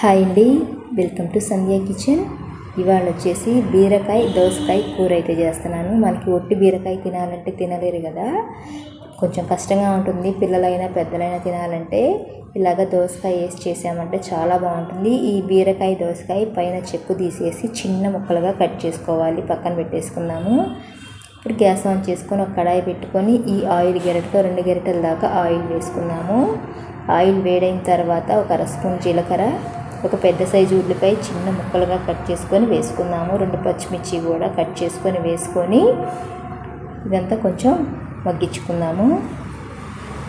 Hi అండి. Welcome to Sandhya kitchen. ఇవాళ వచ్చేసి బీరకాయ దోసకాయ కూర అయితే చేస్తున్నాను. మనకి ఒట్టి బీరకాయ తినాలంటే తినలేరు కదా. కొంచెం కష్టంగా ఉంటుంది. పిల్లలైనా పెద్దలైనా తినాలంటే ఇలాగ దోసకాయ వేసి చేసామంటే చాలా బాగుంటుంది. ఈ బీరకాయ దోసకాయ పైన చెక్కు తీసేసి చిన్న ముక్కలుగా కట్ చేసుకోవాలి. పక్కన పెట్టేసుకున్నాము ఇప్పుడు గ్యాస్ ఆన్ చేసుకొని ఒక కడాయి పెట్టుకొని ఈ ఆయిల్ గెరటతో రెండు గెరటల దాకా ఆయిల్ వేసుకున్నాము ఆయిల్ వేడైన తర్వాత ఒక అర స్పూన్ జీలకర్ర ఒక పెద్ద సైజు ఉల్లిపాయ చిన్న ముక్కలుగా కట్ చేసుకొని వేసుకున్నాము రెండు పచ్చిమిర్చి కూడా కట్ చేసుకొని వేసుకొని ఇదంతా కొంచెం మగ్గించుకుందాము.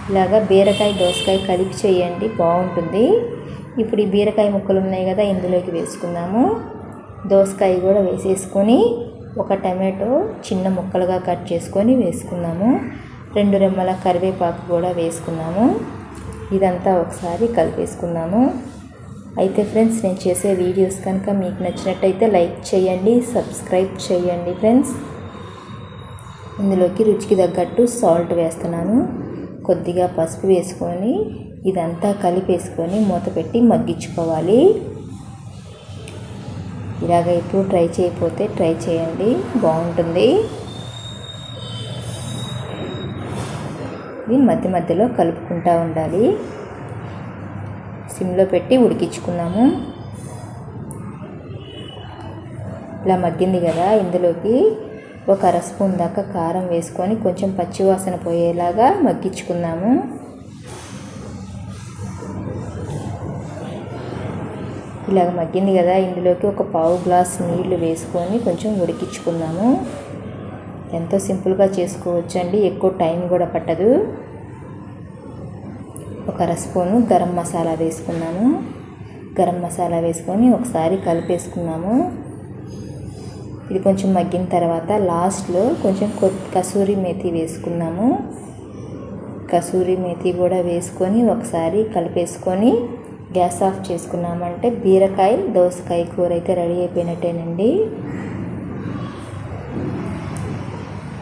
ఇలాగా బీరకాయ దోసకాయ కలిపి చేయండి బాగుంటుంది. ఇప్పుడు ఈ బీరకాయ ముక్కలు ఉన్నాయి కదా ఇందులోకి వేసుకుందాము. దోసకాయ కూడా వేసేసుకొని ఒక టమాటో చిన్న ముక్కలుగా కట్ చేసుకొని వేసుకున్నాము రెండు రెమ్మల కరివేపాకు కూడా వేసుకున్నాము ఇదంతా ఒకసారి కలిపేసుకున్నాము అయితే ఫ్రెండ్స్ నేను చేసే వీడియోస్ కనుక మీకు నచ్చినట్టయితే లైక్ చేయండి సబ్స్క్రైబ్ చేయండి ఫ్రెండ్స్. ఇందులోకి రుచికి తగ్గట్టు సాల్ట్ వేస్తున్నాను. కొద్దిగా పసుపు వేసుకొని ఇదంతా కలిపేసుకొని మూత పెట్టి మగ్గించుకోవాలి. ఇలాగ ఇప్పుడు ట్రై చేయకపోతే ట్రై చేయండి బాగుంటుంది. ఇది మధ్య మధ్యలో కలుపుకుంటూ ఉండాలి. సిమ్లో పెట్టి ఉడికించుకున్నాము. ఇలా మగ్గింది కదా ఇందులోకి. ఒక అర స్పూన్ దాకా కారం వేసుకొని కొంచెం పచ్చివాసన పోయేలాగా మగ్గించుకున్నాము ఇలాగ మగ్గింది కదా ఇందులోకి ఒక పావు గ్లాస్ నీళ్ళు వేసుకొని కొంచెం ఉడికించుకున్నాము ఎంతో సింపుల్గా చేసుకోవచ్చు అండి ఎక్కువ టైం కూడా పట్టదు. ఒక అర స్పూను గరం మసాలా వేసుకున్నాము గరం మసాలా వేసుకొని ఒకసారి కలిపేసుకున్నాము. ఇది కొంచెం మగ్గిన తర్వాత లాస్ట్లో కొంచెం కసూరి మేతి వేసుకున్నాము. కసూరి మేతి కూడా వేసుకొని ఒకసారి కలిపేసుకొని గ్యాస్ ఆఫ్ చేసుకున్నామంటే బీరకాయ దోసకాయ కూర అయితే రెడీ అయిపోయినట్టేనండి.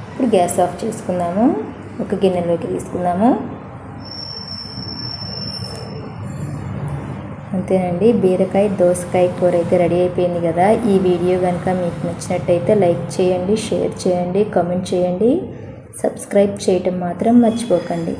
ఇప్పుడు గ్యాస్ ఆఫ్ చేసుకున్నాము ఒక గిన్నెలోకి తీసుకున్నాము అంతేనండి. బీరకాయ దోసకాయ కూర అయితే రెడీ అయిపోయింది కదా. ఈ వీడియో కనుక మీకు నచ్చినట్టయితే లైక్ చేయండి షేర్ చేయండి కామెంట్ చేయండి. సబ్స్క్రైబ్ చేయటం మాత్రం మర్చిపోకండి.